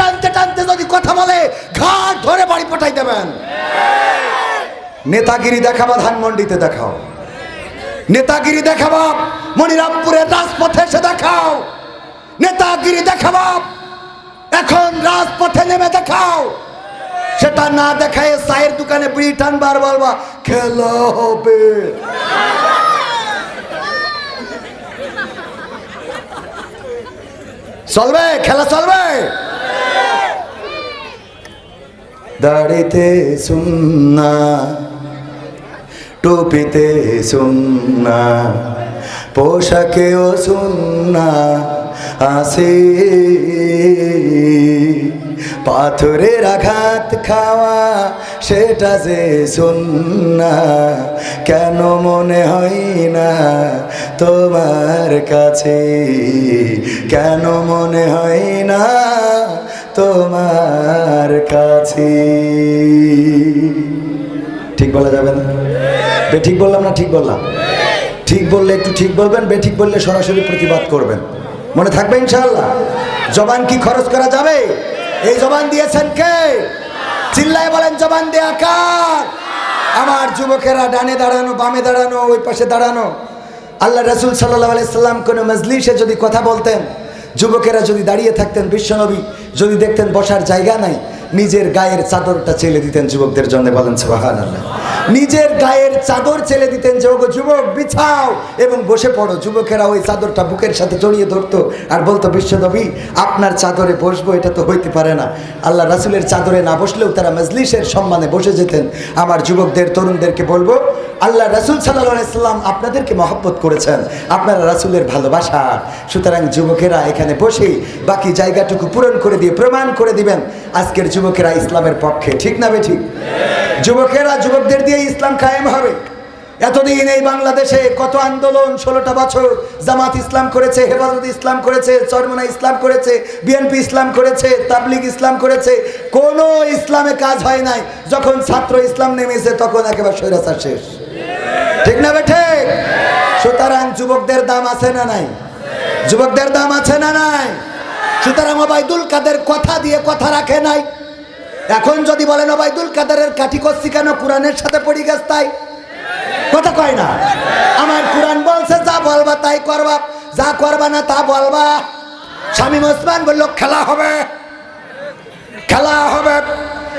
টানতে টানতে যদি কথা বলে ঘাট ধরে বাড়ি পাঠাই দেবেন। নেতাগিরি দেখাবা ধানমন্ডিতে দেখাও। নেতাগিরি দেখাবা মনিরামপুরের রাজপথে এসে দেখাও। নেতাগিরি দেখাবা এখন রাজপথে নেমে দেখাও। সেটা না দেখায় চায়ের দোকানে বিড়ি টানবার বলবা, খেলা হবে। চলবে, খেলা চলবে। দাড়িতে সুন্না, টুপিতে সুন্না, পোশাকেও সুন্না আসে পাথরের আঘাত খাওয়া, সেটা যে সুন্না, কেন মনে হয় না তোমার কাছে? কেন মনে হয় না তোমার কাছে? ঠিক বলা যাবে না? বে, ঠিক বললাম না? ঠিক বললাম। ঠিক বললে একটু ঠিক বলবেন, বে, ঠিক বললে সরাসরি প্রতিবাদ করবেন। মনে থাকবে ইনশাল্লাহ জবান কি খরচ করা যাবে? এই জবান দিয়েছেন কে? চিল্লায় বলেন, জবান দেয়া কার? আমার যুবকেরা ডানে দাঁড়ানো, বামে দাঁড়ানো, ওই পাশে দাঁড়ানো। আল্লাহ রসুল সাল্লাহ আলাইসাল্লাম কোনো মজলিসে যদি কথা বলতেন, যুবকেরা যদি দাঁড়িয়ে থাকতেন, বিশ্বনবী যদি দেখতেন বসার জায়গা নাই নিজের গায়ের চাদরটা চেলে দিতেন যুবকদের জন্য বলেন সুবাহান আল্লাহ নিজের গায়ের চাদর চেলে দিতেন যে, ওগো যুবক, বিছাও। এবং বসে পড়ো। যুবকেরা ওই চাদরটা বুকের সাথে জড়িয়ে ধরতো আর বলতো বিশ্বনবী আপনার চাদরে বসবো, এটা তো হইতে পারে না। আল্লাহ রাসুলের চাদরে না বসলেও তারা মজলিসের সম্মানে বসে যেতেন। আমার যুবকদের, তরুণদেরকে বলব, আল্লাহ রাসুল সাল্লাম আপনাদেরকে মহব্বত করেছেন। আপনারা রাসুলের ভালোবাসা। সুতরাং যুবকেরা এখানে বসে বাকি জায়গাটুকু পূরণ করে দিয়ে, প্রমাণ করে দিবেন। আজকের যুবকেরা ইসলামের পক্ষে, ঠিক না বে ঠিক? যুবকেরা যুবকদের দিয়ে ইসলাম কায়েম হবে। এতদিন এই বাংলাদেশে কত আন্দোলন, ষোলোটা বছর জামাত ইসলাম করেছে, হেফাজত ইসলাম করেছে চরমনা ইসলাম করেছে, বিএনপি ইসলাম করেছে, তাবলিগ ইসলাম করেছে, কোনো ইসলামে কাজ হয় নাই। যখন ছাত্র ইসলাম নেমেছে, তখন একেবারে স্বৈরাচার শেষ। ঠিক না বেঠে সুতরাং যুবকদের দাম আছে না নাই? যুবকদের দাম আছে না নাই? সুতরাং কাদের কথা দিয়ে কথা রাখে নাই। এখন যদি বলেন ওবায়দুল কাদেরের কাঠি করছি কেন, কোরআনের সাথে পড়ি গেছ তাই? কথা কয় না। আমার কোরআন বলছে, যা বলবা তাই করবা, যা করবা না তা বলবা। স্বামী ওসমান বলল, খেলা হবে খেলা হবে।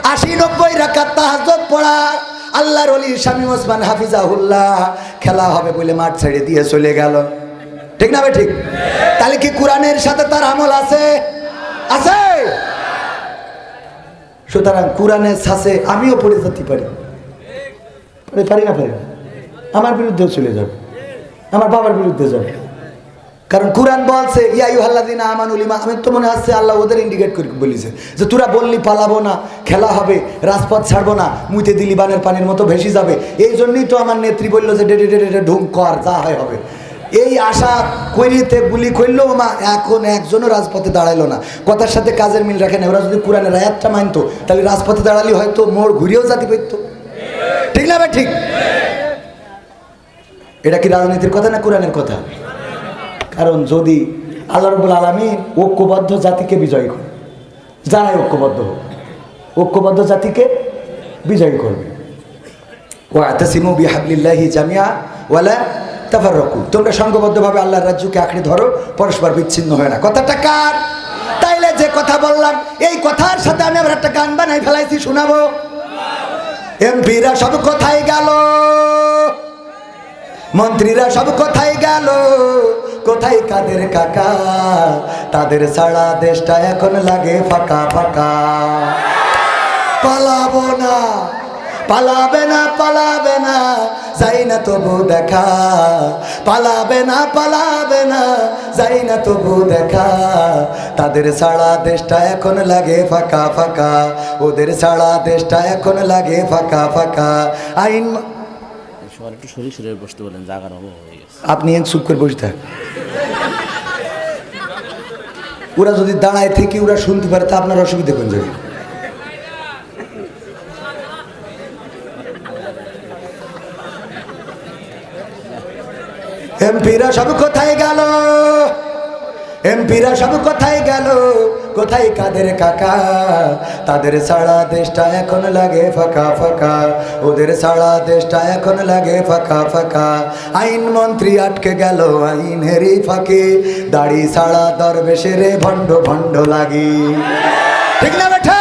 আশি নব্বই রাখাত তাহাজত পড়া, আল্লাহর অলি স্বামী ওসমান হাফিজাহুল্লাহ, খেলা হবে বলে মাঠ ছেড়ে দিয়ে চলে গেল। ঠিক না ভাই ঠিক? তাহলে কি কোরআনের সাথে তার আমল আছে? আছে। সুতরাং কোরআনের ছাসে আমিও পড়ে যেতে পারি। পারি না পারি না। আমার বিরুদ্ধেও চলে যাবে। আমার বাবার বিরুদ্ধে যাবে। কারণ কোরআন বলছে ইয়াই হাল্লাদিন আমানুল ইমা আমি তো মনে হচ্ছে আল্লাহ ওদের ইন্ডিকেট করে বলিছে যে তোরা বললি পালাবো না, খেলা হবে, রাজপথ ছাড়বো না, মুইতে দিলি বানের পানির মতো ভেসে যাবে। এই জন্যই তো আমার নেত্রী বলল যে ডেডে ডেডে ঢুম কর, যা হয় হবে। এই আশা কইরিতে গুলি করলেও মা, এখন একজনও রাজপথে দাঁড়াইলো না। কথার সাথে কাজের মিল রাখে না। ওরা যদি কোরআনের আয়াতটা মানতো, তাহলে রাজপথে দাঁড়ালে হয়তো মোড় ঘুরিয়েও জাতি পেত। ঠিক না ভাই ঠিক? এটা কি রাজনীতির কথা না কোরআনের কথা? কারণ যদি আল্লাহ রবুল আলমী ঐক্যবদ্ধ জাতিকে বিজয়ী করে, যারাই ঐক্যবদ্ধ হোক, ঐক্যবদ্ধ জাতিকে বিজয়ী করবে। ও আতাসিমু বিহাবলিল্লাহি জামিয়া ওয়ালা তাফার রকু তোমরা সংঘবদ্ধভাবে আল্লাহর রাজ্যকে আঁকড়ে ধরো, পরস্পর বিচ্ছিন্ন হয় না। কথাটা কার? তাইলে যে কথা বললাম, এই কথার সাথে আমি আবার একটা গান বানাই ফেলাইছি, শোনাবো? এমপিরা সব কোথায় গেল? মন্ত্রীরা সব কোথায় গেল? কোথায় কাদের কাকা? তাদের ছাড়া দেশটা এখন লাগে ফাঁকা ফাঁকা। পালাবো না। পালাবে না পালাবে না যাই না তবু দেখা। পালাবে না পালাবে না যাই না তবু দেখা। তাদের ছাড়া দেশটা এখন লাগে ফাঁকা ফাঁকা। ওদের ছাড়া দেশটা এখন লাগে ফাঁকা ফাঁকা। আইন একটু শরীর শরীরে বসতে বলেন জাগার অভাব হয়ে গেছে। আপনি এক চুপ করে বসে থাক। ওরা যদি দাঁড়ায় থেকে ওরা শুনতে পারে তা আপনার অসুবিধা কোন যাবে এমপিরা সব কোথায় গেল? এমপিরা সব কোথায় গেল? কোথায় কাদের কাকা? তাদের সারা দেশটা এখন লাগে ফাঁকা ফাঁকা। ওদের সারা দেশটা এখন লাগে ফাঁকা ফাঁকা। আইন মন্ত্রী আটকে গেল, আইনেরই ফাঁকে। দাড়ি সারা দরবেশেরে ভণ্ড ভণ্ড লাগি। ঠিক না বেঠা? আইন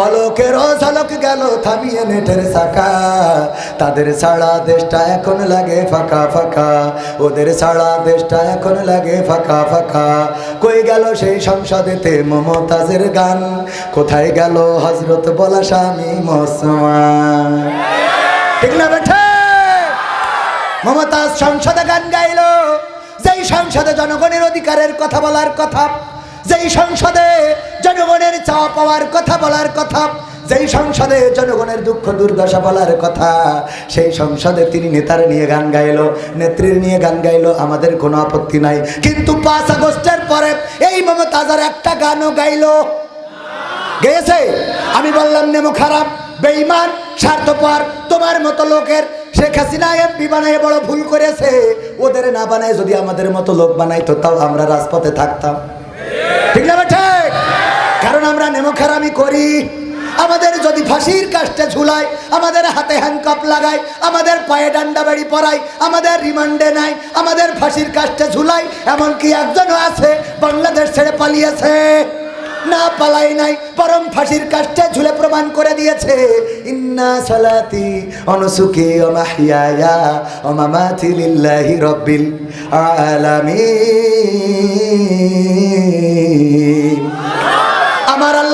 পলকের ঝলক গেল, থামিয়ে নেটের সাকা তাদের সারা দেশটা এখন লাগে ফাঁকা ফাঁকা। ওদের সারা দেশটা এখন লাগে ফাঁকা ফাঁকা। কই গেল সেই সংসদেতে মমতাজের গান? কোথায় গেল হজরত বলা স্বামী মোসমান ঠিক না বেঠে? মমতাজ সংসদে গান গাইলো। যেই সংসদে জনগণের অধিকারের কথা বলার কথা, যেই সংসদে জনগণের চাওয়া পাওয়ার কথা বলার কথা, যেই সংসদে জনগণের দুঃখ দুর্দশা বলার কথা, সেই সংসদে তিনি নেতার নিয়ে গান গাইলো, নেত্রীর নিয়ে গান গাইলো, আমাদের কোনো আপত্তি নাই। কিন্তু পাঁচ আগস্টের পরে এই মমতাজার একটা গানও গাইলো। গেছে আমি বললাম, নেমো খারাপ, বেঈমান, স্বার্থপর, তোমার মতো লোকের। শেখ হাসিনা এমপি বানায়, বড় ভুল করেছে। ওদের না বানায়, যদি আমাদের মতো লোক বানাইতো, তাও আমরা রাজপথে থাকতাম। ঠিক না নেমো করি? আমাদের যদি ফাঁসির কাজটা ঝুলায়, আমাদের হাতে হ্যান্ডকাপ লাগায়, আমাদের পায়ে ডান্ডা বাড়ি পরায়, আমাদের রিমান্ডে নাই আমাদের ফাঁসির কাজটা ঝুলায়, এমনকি একজনও আছে, বাংলাদেশ ছেড়ে পালিয়েছে। না পালাই নাই পরম ফাঁসির কাজটা ঝুলে প্রমাণ করে দিয়েছে। ইন্না সালাতি অনুসুকি ও মাহিয়ায়া ও লিল্লাহি রব্বিল আলামিন।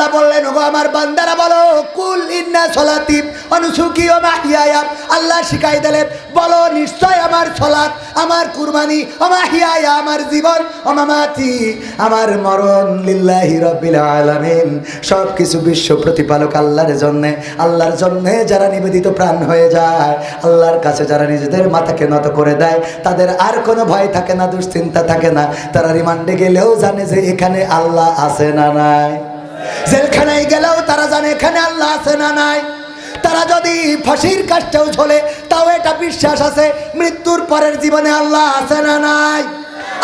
আল্লাহ বললেন, ওগো আমার বান্দারা বলো, কুল ইন্না সলাতি অনুসুকি ও আল্লাহ শিখাই দিলেন, বলো, নিশ্চয় আমার সলাত আমার কুরবানি, ও মাহিয়ায়া, আমার জীবন, ও মামাতি, আমার মরণ লিল্লাহি রব্বিল আলামিন। সব কিছু বিশ্ব প্রতিপালক আল্লাহর জন্যে আল্লাহর জন্যে যারা নিবেদিত প্রাণ হয়ে যায়, আল্লাহর কাছে যারা নিজেদের মাথাকে নত করে দেয়, তাদের আর কোনো ভয় থাকে না, দুশ্চিন্তা থাকে না। তারা রিমান্ডে গেলেও জানে যে এখানে আল্লাহ আছে না নাই। জেলখানায় গেলেও তারা জানে এখানে আল্লাহ আছে না নাই। তারা যদি ফাঁসির কাজটাও ঝোলে, তাও এটা বিশ্বাস আছে, মৃত্যুর পরের জীবনে আল্লাহ আছে না নাই।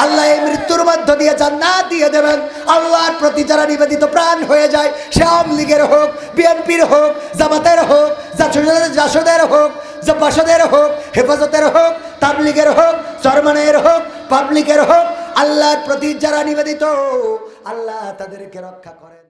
আল্লাহ এই মৃত্যুর মধ্য দিয়ে জান্নাত দিয়ে দেবেন। আল্লাহর প্রতি যারা নিবেদিত প্রাণ হয়ে যায়, সে আওয়ামী লীগের হোক, বিএনপির হোক, জামাতের হোক জাসদের হোক বাসদের হোক, হেফাজতের হোক, তাবলিগের হোক, চরমানের হোক, পাবলিকের হোক, আল্লাহর প্রতি যারা নিবেদিত, আল্লাহ তাদেরকে রক্ষা করেন।